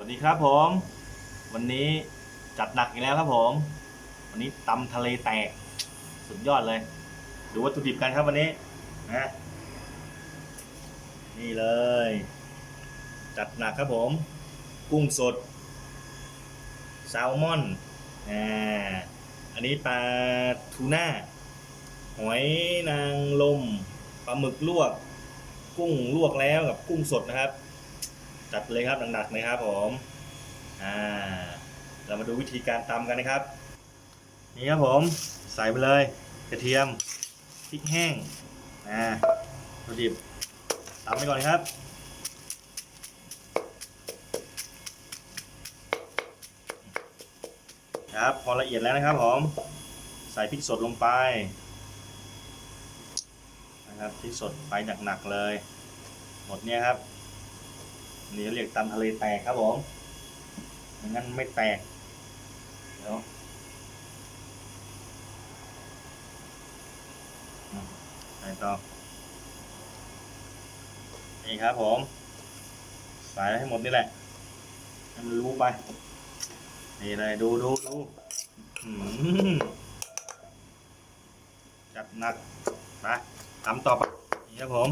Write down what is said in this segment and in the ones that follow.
วัสดีครับผม วันนี้จัดหนักอีกแล้วครับผม วันนี้ตำทะเลแตก สุดยอดเลย ดูวัตถุดิบกันครับวันนี้นะนี่เลย จัดหนักครับผม กุ้งสดแซลมอนอ่าอันนี้ปลาทูน่าหอยนางรมปลาหมึกลวก กุ้งลวกแล้วกับกุ้งสดนะครับ จัดเลยครับหนักๆเลยครับผมอ่าเรามาดูวิธีการตำกันนะครับ นี่ครับผมใส่ไปเลยกระเทียมพริกแห้งอ่าวัตดิบตำไปก่อนครับครับพอละเอียดแล้วนะครับผมใส่พริกสดลงไปนะครับพริกสดไปหนักๆเลย หมดเนี่ยครับ นี่เรียกตำทะเลแตกครับผมงั้นไม่แตกเดี๋ยวอืมใส่ต่อนี่ครับผมใส่ให้หมดนี่แหละให้มันรู้ไป นี่เลยดูดูดูจัดหนักไปทำต่อไปนี่ครับผม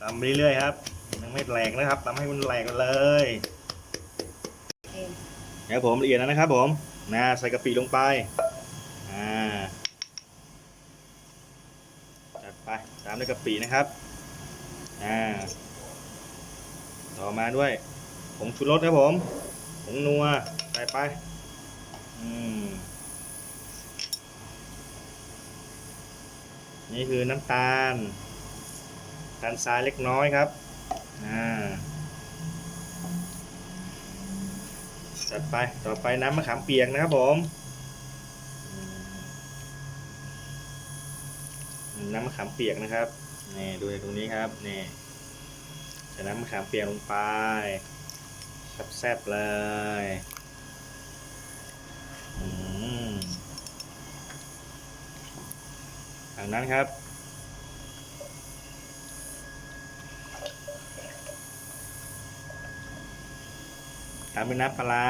ทำเรื่อยๆครับ ไม่แหลกนะครับทำให้มันแหลกเลยเองเดี๋ยวผมละเอียดแล้วนะครับผมนะใส่กะปิลงไปอ่าจัดไปตามด้วยกะปินะครับอ่าต่อมาด้วยผงชูรสครับผมผงนัวใส่ไปอืมนี่คือน้ำตาลน้ำตาลทรายเล็กน้อยครับ อ่าจัดไปต่อไปน้ำมะขามเปียกนะครับผม น้ำมะขามเปียกนะครับนี่ดูตรงนี้ครับนี่ใส่น้ำมะขามเปียกลงไปแซ่บๆเลยอืมจากนั้นครับ ตามด้วยน้ำปลาร้า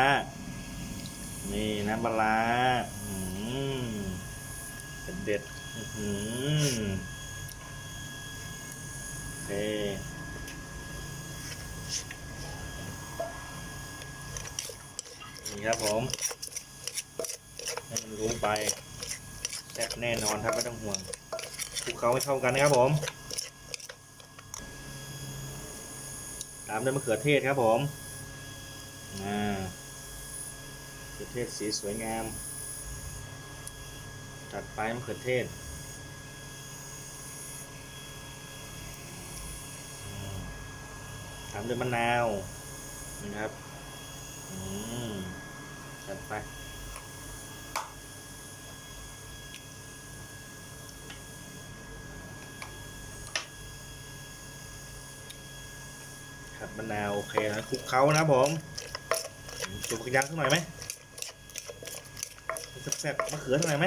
นี่น้ำปลาร้าอืมเด็ดโอเคนี่ครับผมให้มันรู้ไปแซ่บแน่นอนครับไม่ต้องห่วงคลุกเคล้าให้เข้ากันนะครับผม ตามด้วยมะเขือเทศครับผม อ่าเขือเทศสีสวยงามจัดไปมะเขือเทศอืมตามด้วยมะนาวนะครับอืมจัดไป ขัดมะนาว โอเคนะคลุกเคล้านะครับผม จุกกระยังสักหน่อยไหมแซ่บๆมะเขือสักหน่อยไหม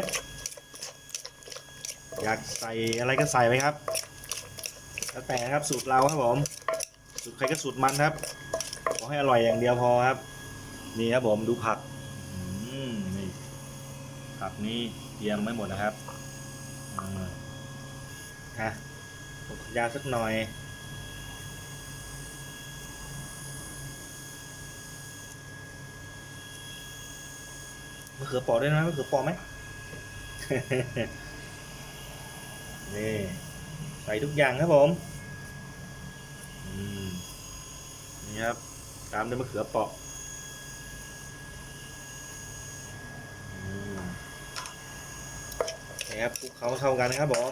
อยากใส่อะไรก็ใส่ไปครับแล้วแต่นะครับสูตรเราครับผมสูตรใครก็สูตรมันครับขอให้อร่อยอย่างเดียวพอครับ นี่ครับผมดูผักอืมนี่ผักนี่เตรียมไม่หมดนะครับอืมฮะจุกยางสักหน่อย มะเขือเปอด้วยนะมะเขือเปอไหม นี่ใส่ทุกอย่างครับผมอืมนี่ครับ ตามด้วยมะเขือเปาะอืมนี่ครับคลุกเขาเข้ากันนะครับผม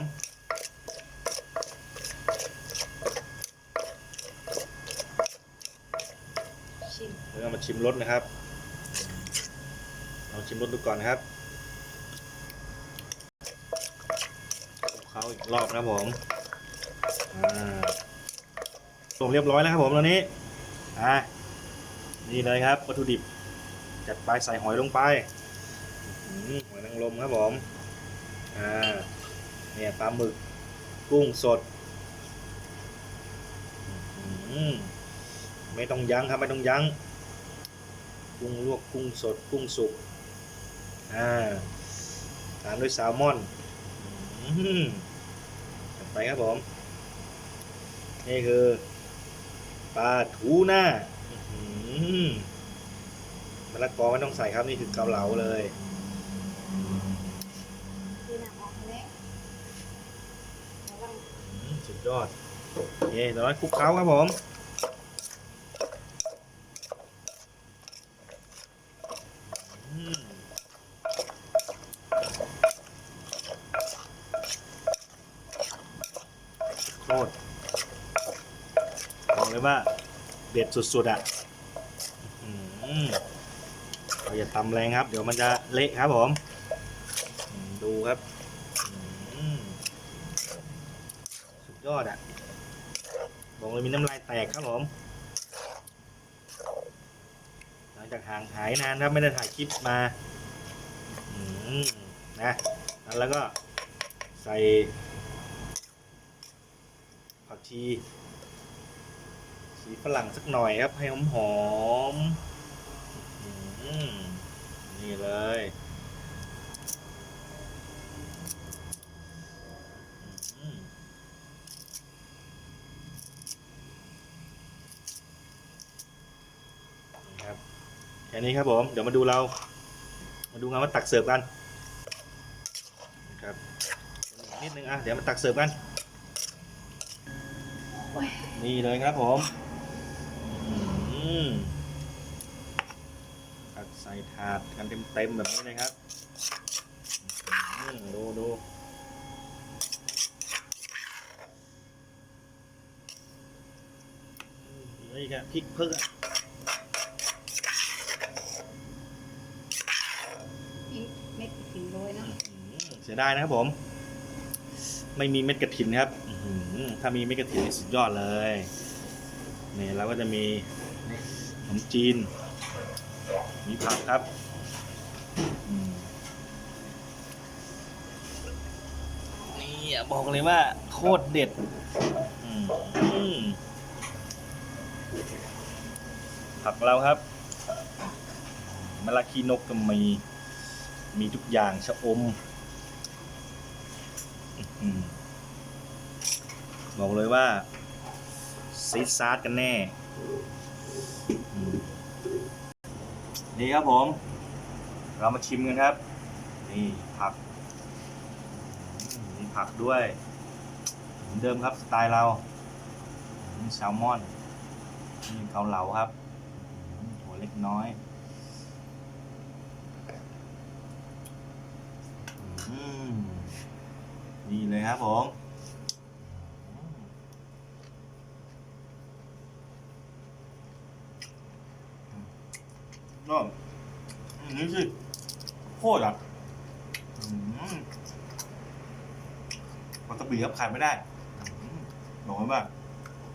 ชิมแล้วก็มาชิมรสนะครับลอง ชิมรสดูก่อนครับคลุกเขาอีกรอบนะครับผมส่งเรียบร้อยแล้วครับผมตอนนี้อ่านี่เลยครับวัตถุดิบ จัดไปใส่หอยลงไปหอยนางรมครับผมอ่าเนี่ยปลาหมึกกุ้งสดไม่ต้องยั้งครับไม่ต้องยั้งกุ้งลวกกุ้งสดกุ้งสุก อ่าตามด้วยแซลมอนอืมจัดไปครับผม นี่คือปลาทูน่าอื้อหือมะละกอไม่ต้องใส่ครับนี่คือเกาเหลาเลยคือหนังออกแล้วระวังอืมสุดยอดเคเดี๋ยวเราคลุกเคล้าครับผมอืมโคตรบอกเลยว่า เด็ด สุดๆอะอื้อหือเราอย่าตำแรงครับ เดี๋ยวมันจะเละครับผมมดูครับสุดยอดอะบอกเลยมีน้ำลายแตกครับผมหลังจากห่างหายนานครับไม่ได้ถ่ายคลิปมาอมนะแล้วก็ใส่ผักชี สีฝรั่งสักหน่อยครับ ให้หอมหอมๆอืมนี่เลยอืมครับแค่นี้ครับผม เดี๋ยวมาดูเรา มาดูงานว่าตักเสิร์ฟกันนะครับนิดนึงอะ เดี๋ยวมาตักเสิร์ฟกันโอ้ยนี่เลยครับผมอื มตักใส่ถาดกันเต็มๆแบบนี้เลยครับอืมดูดูอืมนี่ครับพริกเพิ่งอะนี่เม็ดถึงโรยเนาะเสียดายนะครับผม ไม่มีเม็ดกระถินครับอื้อหือถ้ามีเม็ดกระถินนี่สุดยอดเลยนี่เราก็จะมี ขนมจีน มีผักครับนี่อะบอกเลยว่า โคตรเด็ดผักเราครับมะละคีนกก็มี มีทุกอย่างชะอมบอกเลยว่าซีดซาร์ดกันแน่อืม นี่ครับผม เรามาชิมกันครับ นี่ผัก มีผักด้วยเหมือนเดิมครับสไตล์เรานี่แซลมอนนี่เกาเหลาครับหัวเล็กน้อยอืมนี่เลยครับผม ก็นี่สิโคตรอะอืมวาซาบิครับขาดไม่ได้บอกเลยว่า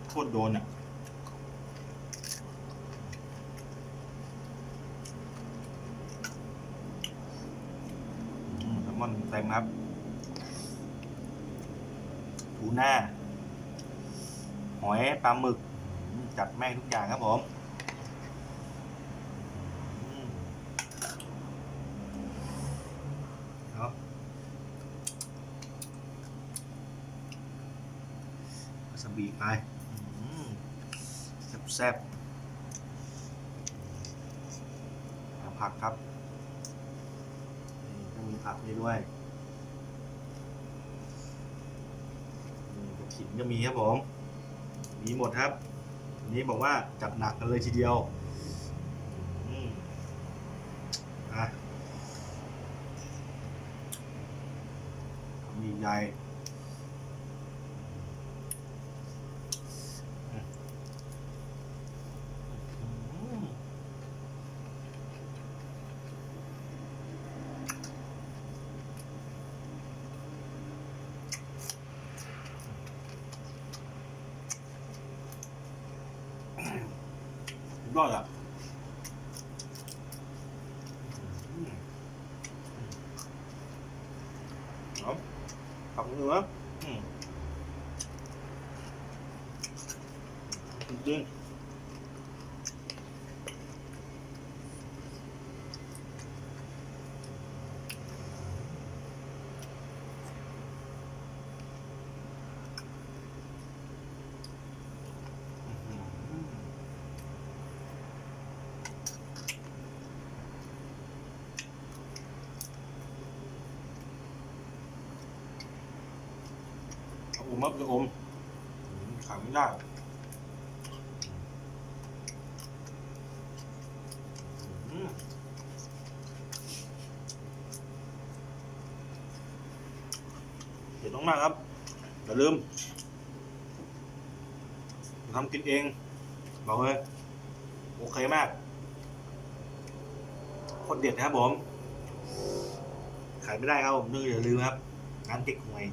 โคตรโดนอะแซลมอนเต็มครับทูน่าหอยปลาหมึก จัดแม่งทุกอย่างครับผมอืมเนาะ วาซาบิไปแซ่บๆผักครับก็มีผักนี่ด้วยกระถิ่นก็มีครับผม มีหมดครับ นี้บอกว่าจัดหนักกันเลยทีเดียวอืมอะมีใหญ่อืมสุด ยอดอะอืมเอาผักเนื้ออืมจริงๆ มะกระอมขายไม่ได้เผ็ดมากๆครับ อย่าลืมทำกินเอง บอกเลย โอเคมากโคตรเด็ดนะครับผม ขายไม่ได้ครับผมนึกอย่าลืมครับร้านเก๊กฮวย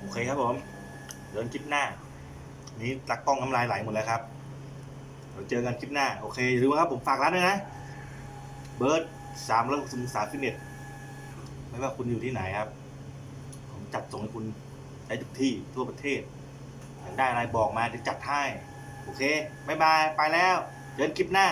โอเคครับผม เดินค ลิปหน้า นี้ตักกล้องน้ำลายไหลหมดแล้วครับเดี๋ยวเจอกันคลิปหน้า โอเคอย่าลืมครับผมฝากร้านด้วยนะ เบิร์ดสามร้อยหกสิบสามฟิตเนสไม่ว่าคุณอยู่ที่ไหนครับ ผมจัดส่งให้คุณได้ทุกที่ทั่วประเทศอยากได้อะไรบอกมาเดี๋ยวจัดให้ โอเคบายบาย ไปแล้ว เดินคลิปหน้า